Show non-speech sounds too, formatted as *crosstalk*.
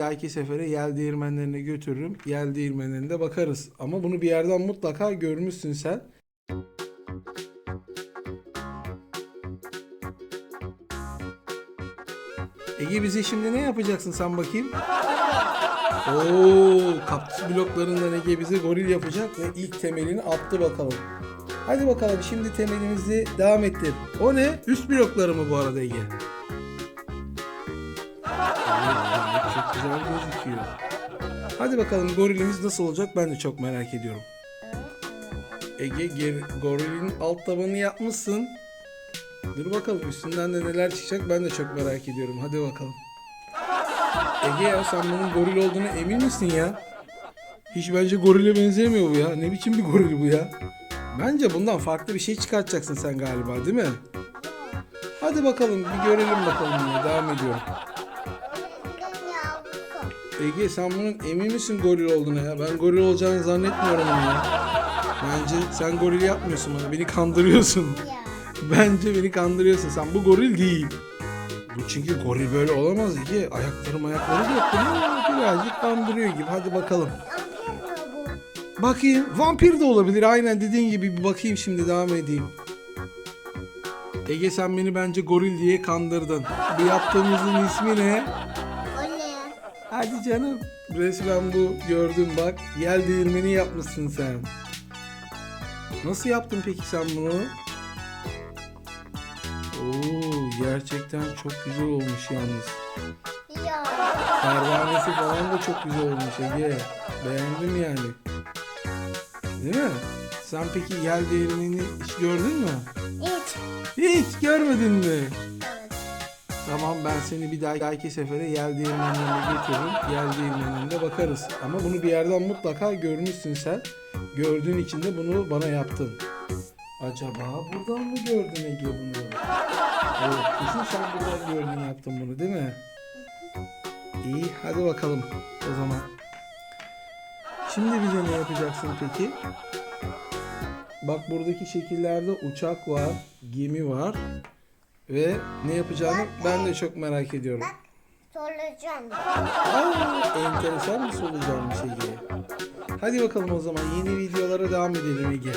dahaki sefere yel değirmenlerine götürürüm. Yel değirmenlerinde bakarız. Ama bunu bir yerden mutlaka görmüşsün sen. Ege bize şimdi ne yapacaksın sen bakayım? *laughs* Oo, kaktüs bloklarından Ege bize goril yapacak ve ilk temelini attı bakalım. Hadi bakalım şimdi temelimizi devam ettir. O ne? Üst blokları mı bu arada Ege? *laughs* Güzel gözüküyor. Hadi bakalım gorilimiz nasıl olacak ben de çok merak ediyorum. Ege gorilin alt tabanını yapmışsın. Dur bakalım üstünden de neler çıkacak ben de çok merak ediyorum. Hadi bakalım. Ege ya sen bunun goril olduğuna emin misin ya? Hiç bence gorile benzemiyor bu ya. Ne biçim bir goril bu ya? Bence bundan farklı bir şey çıkartacaksın sen galiba değil mi? Hadi bakalım bir görelim bakalım devam ediyorum. Ege sen bunun emin misin goril olduğuna ya? Ben goril olacağını zannetmiyorum onu ya. Bence sen goril yapmıyorsun bana. Beni kandırıyorsun. Bence beni kandırıyorsun. Sen bu goril değil. Bu çünkü goril böyle olamaz Ege. Ayakları ayakları da yok. Bunu Birazcık kandırıyor gibi. Hadi bakalım. Bakayım. Vampir de olabilir. Aynen dediğin gibi bir bakayım şimdi devam edeyim. Ege sen beni bence goril diye kandırdın. Bu yaptığımızın ismi ne? Hadi canım. Resmen bu gördüm bak. Yel değirmeni yapmışsın sen. Nasıl yaptın peki sen bunu? Oo, gerçekten çok güzel olmuş yalnız. Pervanesi falan da çok güzel olmuş Ege. Beğendim yani. Değil mi? Sen peki yel değirmenini hiç gördün mü? Hiç görmedin mi? Tamam ben seni bir daha- dahaki sefere yel değirmenlerine götürürüm. Yel değirmenlerinde bakarız. Ama bunu bir yerden mutlaka görmüşsün sen. Gördüğün için de bunu bana yaptın. Acaba buradan mı gördün Ege bunu? Evet kesin sen buradan gördün yaptın bunu değil mi? İyi hadi bakalım o zaman. Şimdi bize ne yapacaksın peki? Bak buradaki şekillerde uçak var, gemi var ve ne yapacağını ben de çok merak ediyorum. Soracağım. Aa, enteresan bir solucanmış Ege. Hadi bakalım o zaman yeni videolara devam edelim Ege.